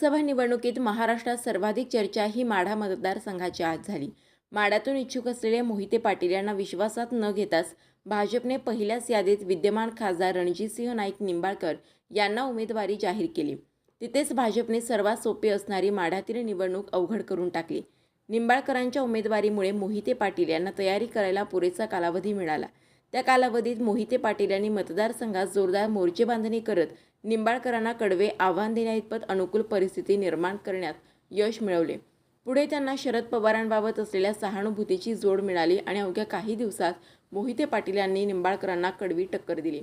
लोकसभा निवडणुकीत महाराष्ट्रात सर्वाधिक चर्चा ही माढा मतदारसंघाची आज झाली. माढ्यातून इच्छुक असलेले मोहिते पाटील यांना विश्वासात न घेताच भाजपने पहिल्याच यादीत विद्यमान खासदार रणजितसिंह नाईक निंबाळकर यांना उमेदवारी जाहीर केली. तिथेच भाजपने सर्वात सोपी असणारी माढ्यातील निवडणूक अवघड करून टाकली. निंबाळकरांच्या उमेदवारीमुळे मोहिते पाटील यांना तयारी करायला पुरेसा कालावधी मिळाला. त्या कालावधीत मोहिते पाटील यांनी मतदारसंघात जोरदार मोर्चे बांधणी करत निंबाळकरांना कडवे आव्हान देण्याइतपत अनुकूल परिस्थिती निर्माण करण्यात यश मिळवले. पुढे त्यांना शरद पवारांबाबत असलेल्या सहानुभूतीची जोड मिळाली आणि अवघ्या काही दिवसात मोहिते पाटील यांनी निंबाळकरांना कडवी टक्कर दिली.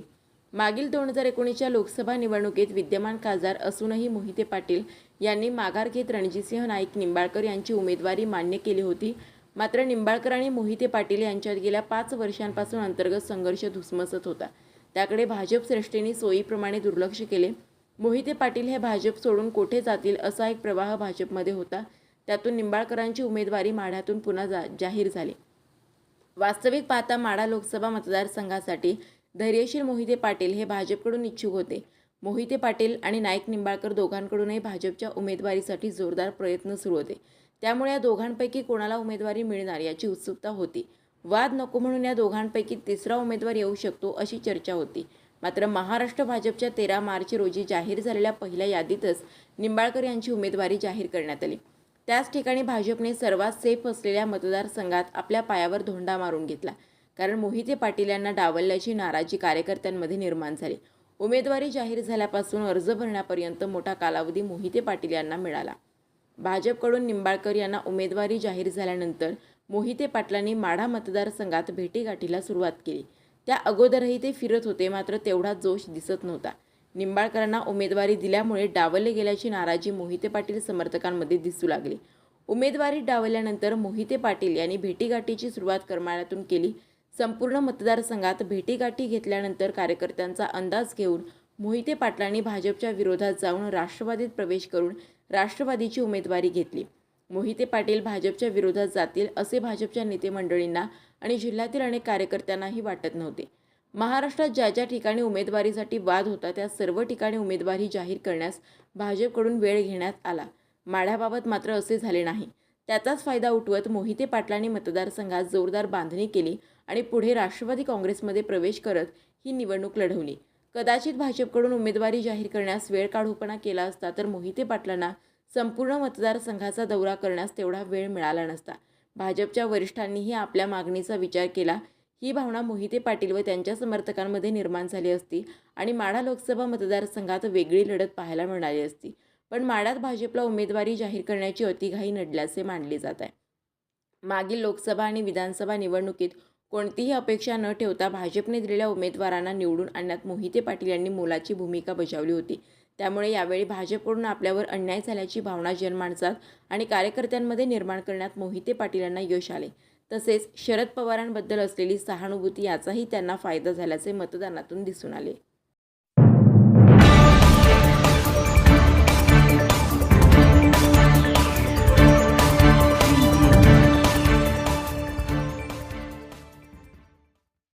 मागील दोन हजार एकोणीसच्या लोकसभा निवडणुकीत विद्यमान खासदार असूनही मोहिते पाटील यांनी माघार घेत रणजितसिंह नाईक निंबाळकर यांची उमेदवारी मान्य केली होती. मात्र निंबाळकर आणि मोहिते पाटील यांच्यात गेल्या पाच वर्षांपासून अंतर्गत संघर्ष धुसमसत होता. त्याकडे भाजप श्रेष्ठींनी सोयीप्रमाणे दुर्लक्ष केले. मोहिते पाटील हे भाजप सोडून कोठे जातील असा एक प्रवाह भाजपमध्ये होता. त्यातून निंबाळकरांची उमेदवारी माढ्यातून पुन्हा जा जाहीर झाली. वास्तविक पाहता माढा लोकसभा मतदारसंघासाठी धैर्यशील मोहिते पाटील हे भाजपकडून इच्छुक होते. मोहिते पाटील आणि नाईक निंबाळकर दोघांकडूनही भाजपच्या उमेदवारीसाठी जोरदार प्रयत्न सुरू होते. त्यामुळे या दोघांपैकी कोणाला उमेदवारी मिळणार याची उत्सुकता होती. वाद नको म्हणून या दोघांपैकी तिसरा उमेदवार येऊ शकतो अशी चर्चा होती. मात्र महाराष्ट्र भाजपच्या तेरा मार्च रोजी जाहीर झालेल्या पहिल्या यादीतच निंबाळकर यांची उमेदवारी जाहीर करण्यात आली. त्याच ठिकाणी भाजपने सर्वात सेफ असलेल्या मतदारसंघात आपल्या पायावर धोंडा मारून घेतला. कारण मोहिते पाटील यांना डावलल्याची नाराजी कार्यकर्त्यांमध्ये निर्माण झाली. उमेदवारी जाहीर झाल्यापासून अर्ज भरण्यापर्यंत मोठा कालावधी मोहिते पाटील यांना मिळाला. भाजपकडून निंबाळकर यांना उमेदवारी जाहीर झाल्यानंतर मोहिते पाटलांनी माढा मतदारसंघात भेटीगाठीला सुरुवात केली. त्या अगोदरही ते फिरत होते मात्र तेवढा जोश दिसत नव्हता. निंबाळकरांना उमेदवारी दिल्यामुळे डावलले गेल्याची नाराजी मोहिते पाटील समर्थकांमध्ये दिसू लागली. उमेदवारी डावल्यानंतर मोहिते पाटील यांनी भेटीगाठीची सुरुवात करमाळ्यातून केली. संपूर्ण मतदारसंघात भेटीगाठी घेतल्यानंतर कार्यकर्त्यांचा अंदाज घेऊन मोहिते पाटलांनी भाजपच्या विरोधात जाऊन राष्ट्रवादीत प्रवेश करून राष्ट्रवादीची उमेदवारी घेतली. मोहिते पाटील भाजपच्या विरोधात जातील असे भाजपच्या नेते मंडळींना आणि जिल्ह्यातील अनेक कार्यकर्त्यांनाही वाटत नव्हते. महाराष्ट्रात ज्या ज्या ठिकाणी उमेदवारीसाठी वाद होता त्या सर्व ठिकाणी उमेदवारी जाहीर करण्यास भाजपकडून वेळ घेण्यात आला. माढ्याबाबत मात्र असे झाले नाही. त्याचाच फायदा उठवत मोहिते पाटलांनी मतदारसंघात जोरदार बांधणी केली आणि पुढे राष्ट्रवादी काँग्रेसमध्ये प्रवेश करत ही निवडणूक लढवली. कदाचित भाजपकडून उमेदवारी जाहीर करण्यास वेळ काढूपणा केला असता तर मोहिते पाटलांना संपूर्ण मतदारसंघाचा दौरा करण्यास तेवढा वेळ मिळाला नसता. भाजपच्या वरिष्ठांनीही आपल्या मागणीचा विचार केला. ही भावना मोहिते पाटील व त्यांच्या समर्थकांमध्ये निर्माण झाली असती आणि माढा लोकसभा मतदारसंघात वेगळी लढत पाहायला मिळाली असती. पण माढ्यात भाजपला उमेदवारी जाहीर करण्याची अतिघाई नडल्याचे मानले जात आहे. मागील लोकसभा आणि विधानसभा निवडणुकीत कोणतीही अपेक्षा न ठेवता भाजपने दिलेल्या उमेदवारांना निवडून आणण्यात मोहिते पाटील यांनी मोलाची भूमिका बजावली होती. त्यामुळे यावेळी भाजपकडून आपल्यावर अन्याय झाल्याची भावना जन्माणसात आणि कार्यकर्त्यांमध्ये निर्माण करण्यात मोहिते पाटील यांना यश आले. तसेच शरद पवारांबद्दल असलेली सहानुभूती याचाही त्यांना फायदा झाल्याचे मतदानातून दिसून आले.